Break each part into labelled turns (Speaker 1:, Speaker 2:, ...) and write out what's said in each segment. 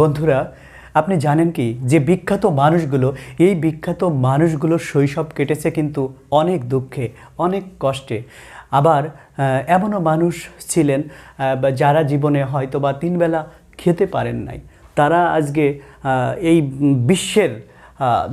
Speaker 1: বন্ধুরা, আপনি জানেন কি যে বিখ্যাত মানুষগুলো, এই বিখ্যাত মানুষগুলোর শৈশব কেটেছে কিন্তু অনেক দুঃখে, অনেক কষ্টে। আবার এমনও মানুষ ছিলেন যারা জীবনে হয়তো বা তিনবেলা খেতে পারেন নাই। তারা আজকে এই বিশ্বের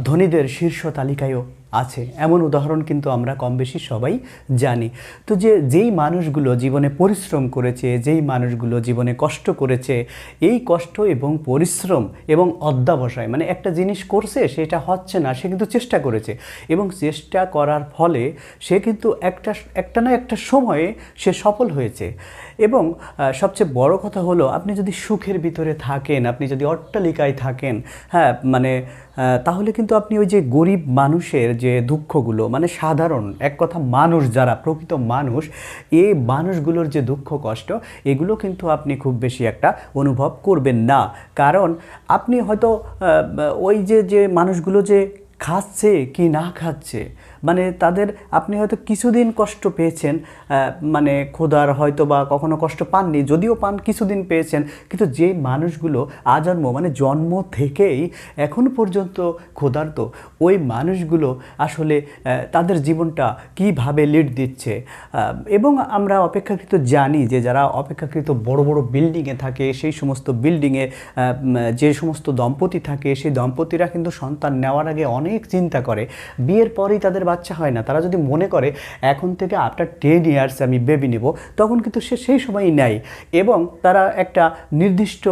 Speaker 1: ধনীদের শীর্ষ তালিকায়ও আছে। এমন উদাহরণ কিন্তু আমরা কম বেশি সবাই জানি। তো যে, যেই মানুষগুলো জীবনে পরিশ্রম করেছে, যেই মানুষগুলো জীবনে কষ্ট করেছে, এই কষ্ট এবং পরিশ্রম এবং অধ্যাবসায় মানে একটা জিনিস করছে, সেটা হচ্ছে না, সে কিন্তু চেষ্টা করেছে। এবং চেষ্টা করার ফলে সে কিন্তু একটা একটা না একটা সময়ে সে সফল হয়েছে। এবং সবচেয়ে বড় কথা হলো, আপনি যদি সুখের ভিতরে থাকেন, আপনি যদি অট্টালিকায় থাকেন হ্যাঁ মানে তাহলে কিন্তু আপনি ওই যে গরিব মানুষের যে দুঃখগুলো মানে সাধারণ, এক কথা মানুষ যারা, প্রকৃত মানুষ এই মানুষগুলোর যে দুঃখ কষ্ট, এগুলো কিন্তু আপনি খুব বেশি একটা অনুভব করবেন না। কারণ আপনি হয়তো ওই যে যে মানুষগুলো যে খাচ্ছে কি না খাচ্ছে মানে তাদের আপনি হয়তো কিছুদিন কষ্ট পেয়েছেন মানে খোদার হয়তো বা কখনো কষ্ট পাননি, যদিও পান কিছুদিন পেয়েছেন, কিন্তু যে মানুষগুলো আজন্ম মানে জন্ম থেকেই এখন পর্যন্ত ক্ষুধার্ত, ওই মানুষগুলো আসলে তাদের জীবনটা কীভাবে লিড দিচ্ছে এবং আমরা অপেক্ষাকৃত জানি যে যারা অপেক্ষাকৃত বড় বড় বিল্ডিংয়ে থাকে, সেই সমস্ত বিল্ডিংয়ে যে সমস্ত দম্পতি থাকে, সেই দম্পতিরা কিন্তু সন্তান নেওয়ার আগে অনেক চিন্তা করে, বিয়ের পরেই তাদের বাচ্চা হয় না, তারা যদি মনে করে, এখন থেকে আফটার টেন ইয়ার্স আমি বেবি নেব, তখন কিন্তু সে সেই সময়ই নেয়। এবং তারা একটা নির্দিষ্ট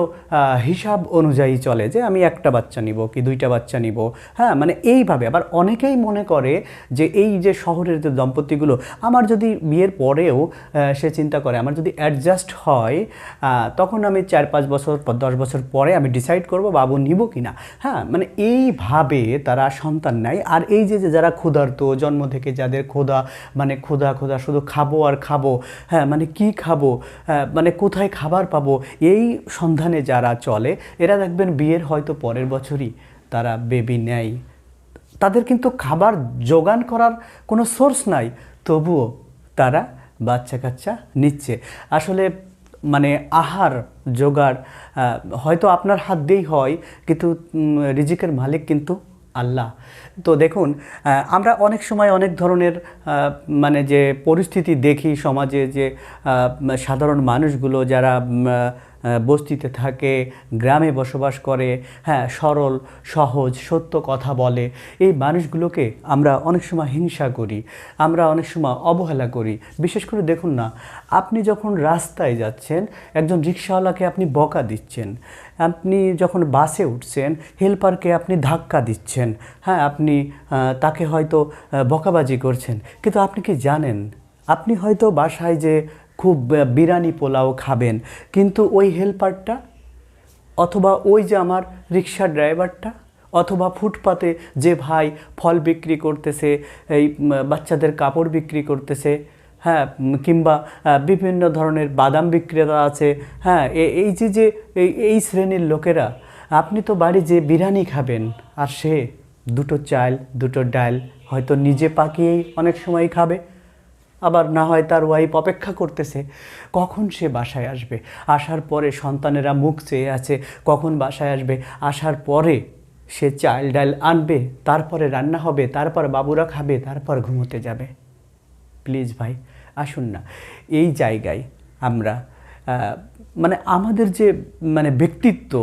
Speaker 1: হিসাব অনুযায়ী চলে যে, আমি একটা বাচ্চা নিব কি দুইটা বাচ্চা নিব? হ্যাঁ মানে এইভাবে। আবার অনেকেই মনে করে যে, এই যে শহরের যে দম্পতিগুলো, আমার যদি বিয়ের পরেও সে চিন্তা করে, আমার যদি অ্যাডজাস্ট হয় তখন আমি চার পাঁচ বছর দশ বছর পরে আমি ডিসাইড করব বাবু নিব কি না হ্যাঁ মানে এইভাবে তারা সন্তান নেয়। আর এই যে যারা ক্ষুধার্ত জন্ম থেকে যাদের ক্ষুধা মানে ক্ষুধা ক্ষুধা শুধু খাব আর খাব হ্যাঁ মানে কি খাব হ্যাঁ, মানে কোথায় খাবার পাবো এই সন্ধানে যারা চলে এরা দেখবেন বিয়ের হয়তো পরের বছরই তারা বেবি নেয়। তাদের কিন্তু খাবার যোগান করার কোনো সোর্স নাই তবুও তারা বাচ্চা কাচ্চা নিচ্ছে। আসলে মানে আহার জোগাড় হয়তো আপনার হাত দিয়েই হয় কিন্তু রিজিকের মালিক কিন্তু আল্লাহ। তো দেখুন আমরা অনেক সময় অনেক ধরনের মানে যে পরিস্থিতি দেখি সমাজে যে সাধারণ মানুষগুলো যারা বস্তিতে থাকে, গ্রামে বসবাস করে হ্যাঁ সরল, সহজ, সত্য কথা বলে। এই মানুষগুলোকে আমরা অনেক সময় হিংসা করি, আমরা অনেক সময় অবহেলা করি। বিশেষ করে দেখুন না, আপনি যখন রাস্তায় যাচ্ছেন, একজন রিক্সাওয়ালাকে আপনি বকা দিচ্ছেন, আপনি যখন বাসে উঠছেন, হেল্পারকে আপনি ধাক্কা দিচ্ছেন হ্যাঁ আপনি তাকে হয়তো বকাবাজি করছেন। কিন্তু আপনি কি জানেন? আপনি হয়তো বাসায় যে খুব আহ, বিরিয়ানি পোলাও খাবেন। কিন্তু ওই হেল্পারটা অথবা ওই যে আমার রিক্সা ড্রাইভারটা অথবা ফুটপাতে যে ভাই ফল বিক্রি করতেছে এই বাচ্চাদের কাপড় বিক্রি করতেছে হ্যাঁ কিংবা বিভিন্ন ধরনের বাদাম বিক্রেতা আছে হ্যাঁ এই যে যে এই এই শ্রেণির লোকেরা আপনি তো বাড়ি যে বিরিয়ানি খাবেন আর সে দুটো চাল দুটো ডাল হয়তো নিজে পাকিয়েই অনেক সময় খাবে। আবার না হয় তার ওয়াইফ অপেক্ষা করতেছে। কখন সে বাসায় আসবে? আসার পরে সন্তানেরা মুখ চেয়ে আছে, কখন বাসায় আসবে? আসার পরে সে চাল ডাল আনবে, তারপরে রান্না হবে, তারপর বাবুরা খাবে, তারপর ঘুমোতে যাবে। প্লিজ ভাই, আসুন না। এই জায়গায় আমরা মানে আমাদের যে মানে ব্যক্তিত্ব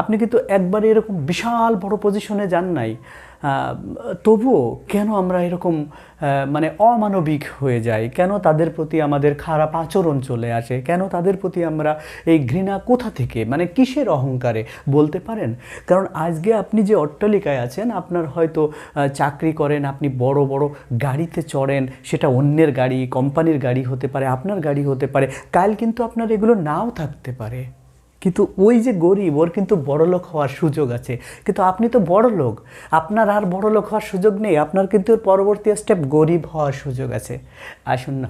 Speaker 1: আপনি কিন্তু একবারে এরকম বিশাল বড় পজিশনে যান নাই। তবুও কেন আমরা এরকম মানে অমানবিক হয়ে যাই? কেন তাদের প্রতি আমাদের খারাপ আচরণ চলে আসে? কেন তাদের প্রতি আমরা এই ঘৃণা কোথা থেকে মানে কিসের অহংকারে বলতে পারেন? কারণ আজকে আপনি যে অট্টালিকায় আছেন, আপনার হয়তো চাকরি করেন, আপনি বড় বড় গাড়িতে চড়েন, সেটা অন্যের গাড়ি, কোম্পানির গাড়ি হতে পারে, আপনার গাড়ি হতে পারে, কাল কিন্তু আপনার এগুলো নাও থাকতে পারে। কিন্তু ওই যে গরিব, ওর কিন্তু বড় লোক হওয়ার সুযোগ আছে। কিন্তু আপনি তো বড় লোক আপনার আর বড় লোক হওয়ার সুযোগ নেই। আপনার কিন্তু এর পরবর্তী স্টেপ গরিব হওয়ার সুযোগ আছে। আসুন না,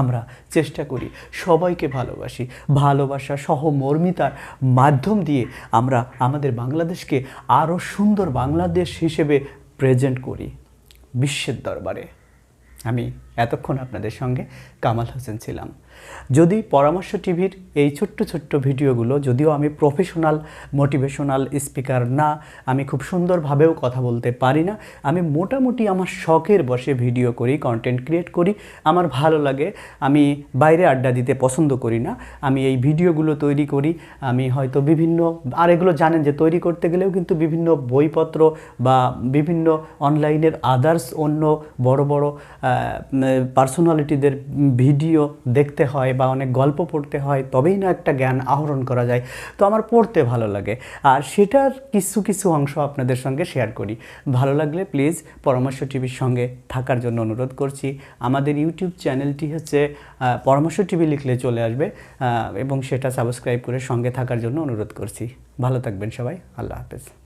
Speaker 1: আমরা চেষ্টা করি সবাইকে ভালোবাসি। ভালোবাসা সহমর্মিতার মাধ্যম দিয়ে আমরা আমাদের বাংলাদেশকে আরও সুন্দর বাংলাদেশ হিসেবে প্রেজেন্ট করি বিশ্বের দরবারে। আমি এতক্ষণ আপনাদের সঙ্গে কামাল হোসেন ছিলাম। যদি পরামর্শ টিভির এই ছোট্ট ছোট্ট ভিডিওগুলো যদিও আমি প্রফেশনাল মোটিভেশনাল স্পিকার না, আমি খুব সুন্দরভাবেও কথা বলতে পারি না, আমি মোটামুটি আমার শখের বসে ভিডিও করি কন্টেন্ট ক্রিয়েট করি, আমার ভালো লাগে, আমি বাইরে আড্ডা দিতে পছন্দ করি না, আমি এই ভিডিওগুলো তৈরি করি, আমি হয়তো বিভিন্ন, আর এগুলো জানেন যে তৈরি করতে গেলেও কিন্তু বিভিন্ন বইপত্র বা বিভিন্ন অনলাইনের আদার্স অন্য বড় বড় পার্সোনালিটিদের ভিডিও দেখতে হয় বা অনেক গল্প পড়তে হয়, তবেই না একটা জ্ঞান আহরণ করা যায়। তো আমার পড়তে ভালো লাগে। আর সেটার কিছু কিছু অংশ আপনাদের সঙ্গে শেয়ার করি। ভালো লাগলে প্লিজ পরামর্শ টিভির সঙ্গে থাকার জন্য অনুরোধ করছি। আমাদের ইউটিউব চ্যানেলটি হচ্ছে পরামর্শ টিভি লিখলে চলে আসবে এবং সেটা সাবস্ক্রাইব করে সঙ্গে থাকার জন্য অনুরোধ করছি। ভালো থাকবেন সবাই। আল্লাহ হাফেজ।